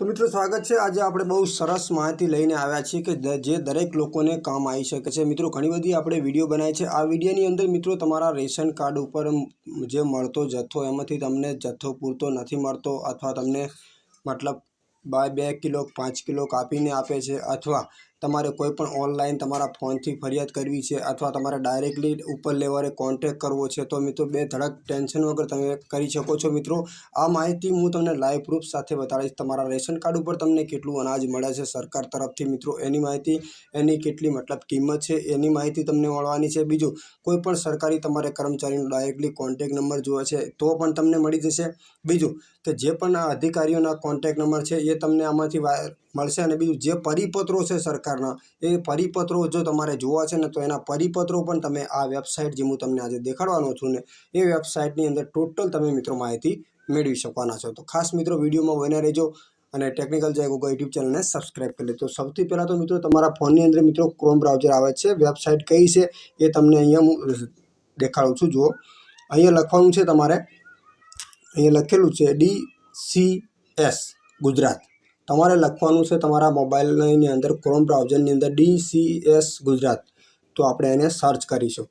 તો મિત્રો સ્વાગત છે. આજે આપણે બહુ સરસ માહિતી લઈને આવ્યા છીએ કે જે દરેક લોકોને કામ આવી શકે છે. મિત્રો, ઘણી બધી આપણે વીડિયો બનાવી છે. આ વિડીયોની અંદર મિત્રો તમારા રેશન કાર્ડ ઉપર જે મળતો જથ્થો, એમાંથી તમને જથ્થો પૂરતો નથી મળતો અથવા તમને મતલબ બાય બે કિલો, પાંચ કિલો કાપીને આપે છે અથવા તમારે કોઈ પણ ઓનલાઈન તમારા ફોનથી ફરિયાદ કરવી છે અથવા તમારે ડાયરેક્ટલી ઉપર લેવલે કોન્ટેક કરવો છે, તો મિત્રો બે ધડક ટેન્શન વગર તમે કરી શકો છો મિત્રો. આ માહિતી હું તમને લાઈવ પ્રૂફ સાથે બતાડીશ. તમારા રેશન કાર્ડ ઉપર તમને કેટલું અનાજ મળે છે સરકાર તરફથી મિત્રો. એની માહિતી, એની કેટલી મતલબ કિંમત છે, એની માહિતી તમને મળવાની છે. બીજું, કોઈ પણ સરકારી તમારે કર્મચારીનો ડાયરેક્ટલી કોન્ટેક નંબર જોવે છે, તો પણ તમને મળી જશે. બીજું કે જે પણ અધિકારીઓના કોન્ટેક નંબર છે, એ તમને આમાંથી મળશે અને બીજું જે પરિપત્રો છે સરકારના, એ પરિપત્રો જો તમારે જોવા છે ને, તો એના પરિપત્રો પણ તમે આ વેબસાઇટ જે હું તમને આજે દેખાડવાનો છું ને, એ વેબસાઇટની અંદર ટોટલ તમે મિત્રો માહિતી મેળવી શકવાના છો. તો ખાસ મિત્રો વિડીયોમાં બને રહેજો અને ટેકનિકલ જય ગોગા યુટ્યુબ ચેનલને સબસ્ક્રાઇબ કરી લે. તો સૌથી પહેલાં તો મિત્રો તમારા ફોનની અંદર મિત્રો ક્રોમ બ્રાઉઝર આવે છે. વેબસાઇટ કઈ છે એ તમને અહીંયા હું દેખાડું છું. જુઓ. અહીંયા લખવાનું છે તમારે અહીંયા લખેલું છે ડી સી એસ, ગુજરાત. તમારે લખવાનું છે તમારા મોબાઈલની અંદર ક્રોમ બ્રાઉઝરની અંદર ડી સી એસ, ગુજરાત. તો આપણે એને સર્ચ કરીશું.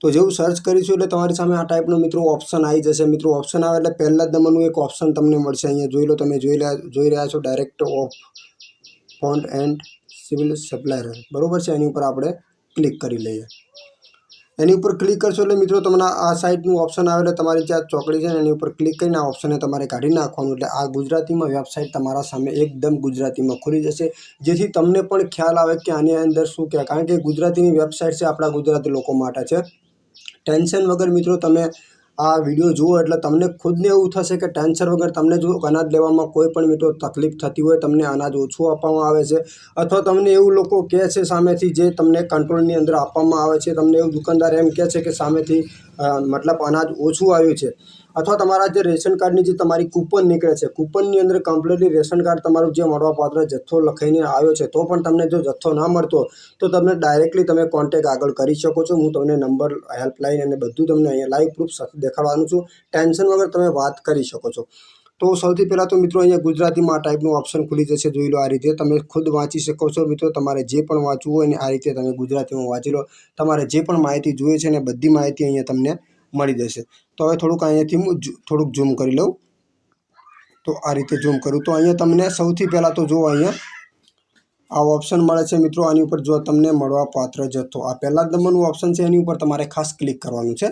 તો જેવું સર્ચ કરીશું એટલે તમારી સામે આ ટાઈપનો મિત્રો ઓપ્શન આવી જશે. મિત્રો ઓપ્શન આવે એટલે પહેલાં જ નંબરનું એક ઓપ્શન તમને મળશે. અહીંયા જોઈ લો, તમે જોઈ રહ્યા જોઈ રહ્યા છો direct of food and civil supplier બરોબર છે? એની ઉપર આપણે ક્લિક કરી લઈએ. એની ઉપર ક્લિક કરશો એટલે મિત્રો તમને આ સાઇટનું ઓપ્શન આવે એટલે તમારી જે ચોકડી છે એની ઉપર ક્લિક કરીને આ ઓપ્શનને તમારે કાઢી નાખવાનું એટલે આ ગુજરાતીમાં વેબસાઇટ તમારા સામે એકદમ ગુજરાતીમાં ખુલી જશે. જેથી તમને પણ ખ્યાલ આવે કે આની અંદર શું કહેવાય. કારણ કે ગુજરાતીની વેબસાઇટ છે આપણા ગુજરાતી લોકો માટે છે. ટેન્શન વગર મિત્રો તમે આ વીડિયો જુઓ એટલે તમને ખુદને એવું થશે કે ટેન્શન વગર તમને જો અનાજ લેવામાં કોઈ પણ મિત્રો તકલીફ થતી હોય, તમને અનાજ ઓછું આપવામાં આવે છે. અથવા તમને એવું લોકો કહે છે સામેથી જે તમને કંટ્રોલની અંદર આપવામાં આવે છે. તમને એવું દુકાનદાર એમ કહે છે કે સામેથી મતલબ અનાજ ઓછું આવ્યું છે. અથવા તમારા જે રેશન કાર્ડની જે તમારી કૂપન નીકળે છે, કૂપનની અંદર કમ્પ્લીટલી રેશન કાર્ડ તમારું જે મળવાપાત્ર જથ્થો લખાઈને આવ્યો છે, તો પણ તમને જો જથ્થો ના મળતો, તો તમને ડાયરેક્ટલી તમે કોન્ટેક આગળ કરી શકો છો. હું તમને નંબર હેલ્પલાઇન અને બધું તમને અહીંયા લાઈવ પ્રૂફ દેખાડવાનું છું. ટેન્શન વગર તમે વાત કરી શકો છો. તો સૌથી પહેલાં તો મિત્રો અહીંયા ગુજરાતીમાં આ ટાઈપનું ઓપ્શન ખુલી જશે. જોઈ લો આ રીતે. તમે ખુદ વાંચી શકો છો મિત્રો. તમારે જે પણ વાંચવું હોય ને આ રીતે તમે ગુજરાતીમાં વાંચી લો. તમારે જે પણ માહિતી જોઈએ છે ને બધી માહિતી અહીંયા તમને મળી જશે. તો હવે થોડુંક અહીંયાથી હું થોડુંક ઝૂમ કરી લઉં. તો આ રીતે ઝૂમ કરું. તો અહીંયા તમને સૌથી પહેલાં તો જો અહીંયા આ ઓપ્શન મળે છે મિત્રો. આની ઉપર જો તમને મળવા પાત્ર જથ્થો આ પહેલા નંબરનું ઓપ્શન છે. એની ઉપર તમારે ખાસ ક્લિક કરવાનું છે.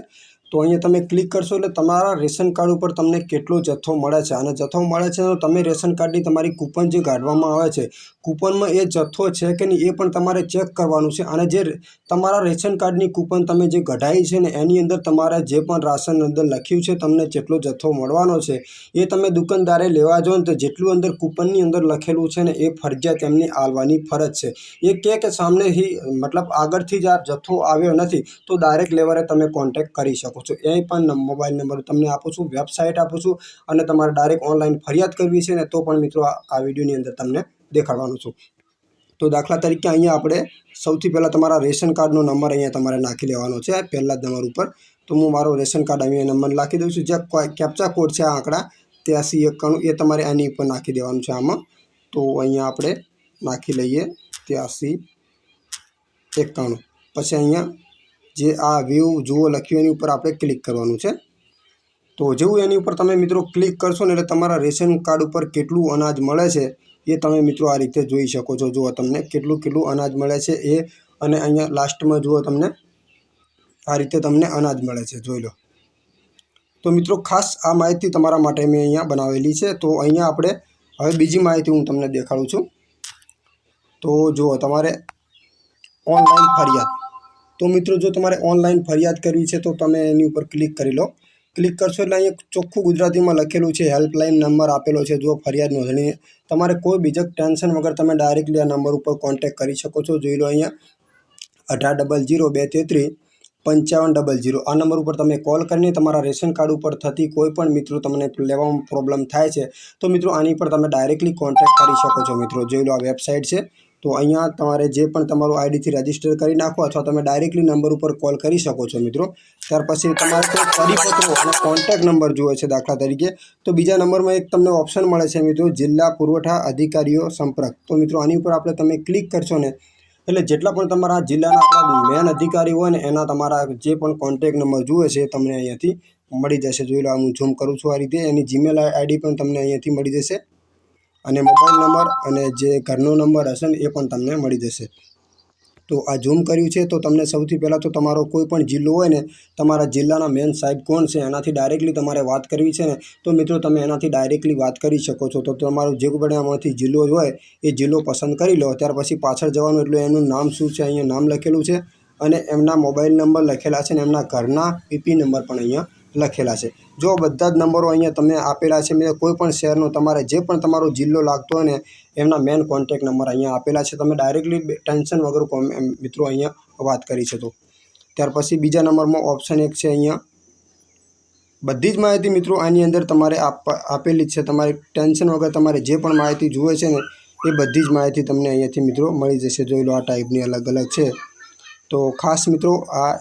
તો અહીંયા તમે ક્લિક કરશો એટલે તમારા રેશન કાર્ડ ઉપર તમને કેટલો જથ્થો મળે છે. અને જથ્થો મળે છે તો તમે રેશન કાર્ડની તમારી કૂપન જે કાઢવામાં આવે છે કૂપનમાં એ જથ્થો છે કે નહીં એ પણ તમારે ચેક કરવાનું છે. અને જે તમારા રેશન કાર્ડની કૂપન તમે જે કઢાઈ છે ને એની અંદર તમારે જે પણ રાશન અંદર લખ્યું છે તમને જેટલો જથ્થો મળવાનો છે એ તમે દુકાનદારે લેવા જાઓ ને તો જેટલું અંદર કૂપનની અંદર લખેલું છે ને એ ફરજિયાત એમની આલવાની ફરજ છે. એ કહે કે સામનેથી, મતલબ આગળથી જ આ જથ્થો આવ્યો નથી તો ડાયરેક્ટ લેવરે તમે કોન્ટેક કરી શકો છો. એ પણ મોબાઈલ નંબર તમને આપું છું વેબસાઇટ આપું છું અને તમારે ડાયરેક્ટ ઓનલાઈન ફરિયાદ કરવી છે ને તો પણ મિત્રો આ વિડીયોની અંદર તમને દેખાડવાનું છું. તો દાખલા તરીકે અહીંયા આપણે સૌથી પહેલાં તમારા રેશન કાર્ડનો નંબર અહીંયા તમારે નાખી લેવાનો છે, પહેલાં જ નંબર ઉપર. તો હું મારો રેશન કાર્ડ અહીંયા નંબર નાખી દઉં છું. જે કેપ્ચા કોડ છે આ આંકડા ત્યાંસી એકાણું એ તમારે આની ઉપર નાખી દેવાનું છે આમાં. તો અહીંયા આપણે નાખી લઈએ ત્યાંસી એકાણું. પછી અહીંયા જે આ વ્યૂ જુઓ, લખ્યું એની ઉપર આપણે ક્લિક કરવાનું છે. તો જેવું એની ઉપર તમે મિત્રો ક્લિક કરશો ને એટલે તમારા રેશન કાર્ડ ઉપર કેટલું અનાજ મળે છે એ તમે મિત્રો આ રીતે જોઈ શકો છો. જુઓ તમને કેટલું કેટલું અનાજ મળે છે એ અને અહીંયા લાસ્ટમાં જુઓ તમને આ રીતે તમને અનાજ મળે છે. જોઈ લો. તો મિત્રો ખાસ આ માહિતી તમારા માટે મેં અહીંયા બનાવેલી છે. તો અહીંયા આપણે હવે બીજી માહિતી હું તમને દેખાડું છું. તો જુઓ તમારે ઓનલાઈન ફરિયાદ. તો મિત્રો, જો તમારે ઓનલાઈન ફરિયાદ કરવી છે, તો તમે એની ઉપર ક્લિક કરી લો. ક્લિક કરશો એટલે અહીંયા ચોખ્ખું ગુજરાતીમાં લખેલું છે હેલ્પલાઇન નંબર આપેલો છે, જો ફરિયાદ નોંધણી. તમારે કોઈ બીજક ટેન્શન વગર તમે ડાયરેક્ટલી આ નંબર ઉપર કોન્ટેક કરી શકો છો. જોઈ લો અહીંયા. અઢાર ડબલ જીરો બે તેત્રીસ પંચાવન ડબલ જીરો આ નંબર ઉપર તમે કોલ કરીને તમારા રેશન કાર્ડ ઉપર થતી કોઈ પણ મિત્રો તમને લેવામાં પ્રોબ્લેમ થાય છે, તો મિત્રો આની પર તમે ડાયરેક્ટલી કોન્ટેક્ટ કરી શકો છો મિત્રો. જોઈ લો આ વેબસાઇટ છે. તો અહીંયા તમારે જે પણ તમારું આઈડીથી રજિસ્ટર કરી નાખો અથવા તમે ડાયરેક્ટલી નંબર ઉપર કોલ કરી શકો છો મિત્રો. ત્યાર પછી તમારે પરિપત્રો અને કોન્ટેક્ટ નંબર જોઈએ છે દાખલા તરીકે, તો બીજા નંબરમાં એક તમને ઓપ્શન મળે છે મિત્રો, જિલ્લા પુરવઠા અધિકારીઓ સંપર્ક. તો મિત્રો આની ઉપર આપણે તમે ક્લિક કરશો ને, એટલે જેટલા પણ તમારા જિલ્લાના મેન અધિકારી હોય ને, એના તમારા જે પણ કોન્ટેક્ટ નંબર જુએ છે તમને અહીંયાથી મળી જશે. જોઈ લો, હું ઝૂમ કરું છું આ રીતે. એની જીમેલ આઈડી પણ તમને અહીંયાથી મળી જશે. અને મોબાઈલ નંબર અને જે ઘરનો નંબર હશે ને, એ પણ તમને મળી જશે. તો આ ઝૂમ કર્યું છે, તો તમને સૌથી પહેલાં તો તમારો કોઈ પણ જિલ્લો હોય ને, તમારા જિલ્લાના મેન સાહેબ કોણ છે, એનાથી ડાયરેક્ટલી તમારે વાત કરવી છે ને, તો મિત્રો તમે એનાથી ડાયરેક્ટલી વાત કરી શકો છો. તો તમારું જે પણ એમાંથી જિલ્લો હોય, એ જિલ્લો પસંદ કરી લો. ત્યાર પછી પાછળ જવાનું એટલે એનું નામ શું છે, અહીંયા નામ લખેલું છે અને એમના મોબાઈલ નંબર લખેલા છે ને, એમના ઘરના પીપી નંબર પણ અહીંયા લખેલા છે. જો બધા જ નંબરો અહીંયા તમે આપેલા છે, મેં કોઈ પણ શહેરનો તમારે જે પણ તમારો જિલ્લો લાગતો હોય ને, એમના મેન કોન્ટેક નંબર અહીંયા આપેલા છે. તમે ડાયરેક્ટલી ટેન્શન વગર મિત્રો અહીંયા વાત કરી છે ત્યાર પછી બીજા નંબરમાં ઓપ્શન એક છે અહીંયા. બધી જ માહિતી મિત્રો આની અંદર તમારે આપ, આપેલી જ છે. તમારે ટેન્શન વગર તમારે જે પણ માહિતી જુએ છે ને, એ બધી જ માહિતી તમને અહીંયાથી મિત્રો મળી જશે. જોઈ લો આ ટાઈપની અલગ અલગ છે. તો ખાસ મિત્રો આ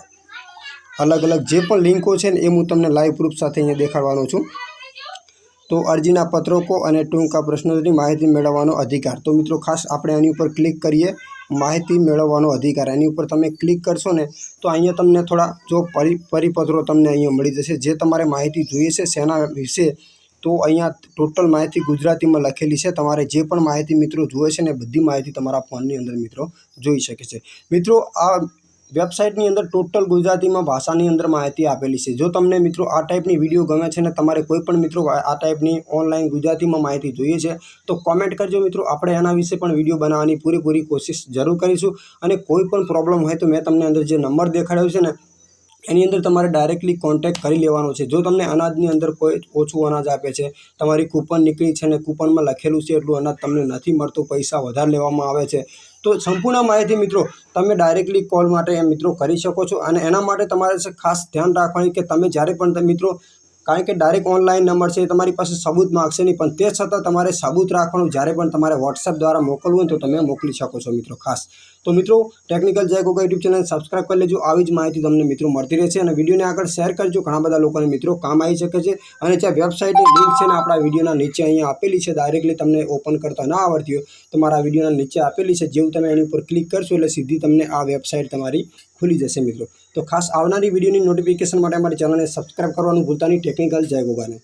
અલગ અલગ જે પણ લિંકો છે ને એ હું તમને લાઈવ પ્રૂફ સાથે અહીંયા દેખાડવાનો છું. તો અરજીના પત્રકો અને ટૂંકા પ્રશ્નોની માહિતી મેળવવાનો અધિકાર. તો મિત્રો ખાસ આપણે આની ઉપર ક્લિક કરીએ, માહિતી મેળવવાનો અધિકાર. એની ઉપર તમે ક્લિક કરશો ને, તો અહીંયા તમને થોડા જો પરિ, પરિપત્રો તમને અહીંયા મળી જશે. જે તમારે માહિતી જોઈએ છે શેના વિશે, તો અહીંયા ટોટલ માહિતી ગુજરાતીમાં લખેલી છે. તમારે જે પણ માહિતી મિત્રો જોઈએ છે ને બધી માહિતી તમારા ફોનની અંદર મિત્રો જોઈ શકે છે. મિત્રો આ વેબસાઇટની અંદર ટોટલ ગુજરાતીમાં ભાષાની અંદર માહિતી આપેલી છે. જો તમને મિત્રો આ ટાઈપની વીડિયો ગમે છે ને તમારે કોઈ પણ મિત્રો આ ટાઈપની ઓનલાઈન ગુજરાતીમાં માહિતી જોઈએ છે, તો કોમેન્ટ કરજો મિત્રો. આપણે એના વિશે પણ વીડિયો બનાવવાની પૂરેપૂરી કોશિશ જરૂર કરીશું અને કોઈ પણ પ્રોબ્લેમ હોય તો મેં તમને અંદર જે નંબર દેખાડ્યો છે ને એની અંદર તમારે ડાયરેક્ટલી કોન્ટેક કરી લેવાનો છે. જો તમને અનાજની અંદર કોઈ ઓછું અનાજ આપે છે, તમારી કૂપન નીકળી છે અને કૂપનમાં લખેલું છે એટલું અનાજ તમને નથી મળતું, પૈસા વધારે લેવામાં આવે છે. તો સંપૂર્ણ માહિતી મિત્રો તમે ડાયરેક્ટલી કોલ માટે મિત્રો કરી શકો છો અને એના માટે તમારે ખાસ ધ્યાન રાખવાની કે તમે જ્યારે પણ મિત્રો કારણ કે ડાયરેક્ટ ઓનલાઈન નંબર છે તમારી પાસે સબૂત માગશે નહીં, પણ તે છતાં તમારે સબૂત રાખવાનું જ્યારે પણ તમારે વોટ્સએપ દ્વારા મોકલવું હોય તો તમે મોકલી શકો છો મિત્રો ખાસ. તો મિત્રો ટેકનિકલ જય ગોગા યુટ્યુબ ચેનલ સબસ્ક્રાઈબ કરી લેજો. આવી જ માહિતી તમને મિત્રો મળતી રહેશે અને વિડીયોને આગળ શેર કરજો. ઘણા બધા લોકોને મિત્રો કામ આવી શકે છે. અને જે વેબસાઇટની લિંક છે ને આપણા વિડીયોના નીચે અહીંયા આપેલી છે ડાયરેક્ટલી તમને ઓપન કરતા ના આવડતી હોય, તો મારા વિડીયોના નીચે આપેલી છે. જેવું તમે એની ઉપર ક્લિક કરશો એટલે સીધી તમને આ વેબસાઇટ તમારી ખુલી જશે મિત્રો. તો ખાસ આવનારી વિડીયોની નોટિફિકેશન માટે અમારી ચેનલને સબસ્ક્રાઈબ કરવાનું ભૂલતા નહીં. ટેકનિકલ જય ગોગાને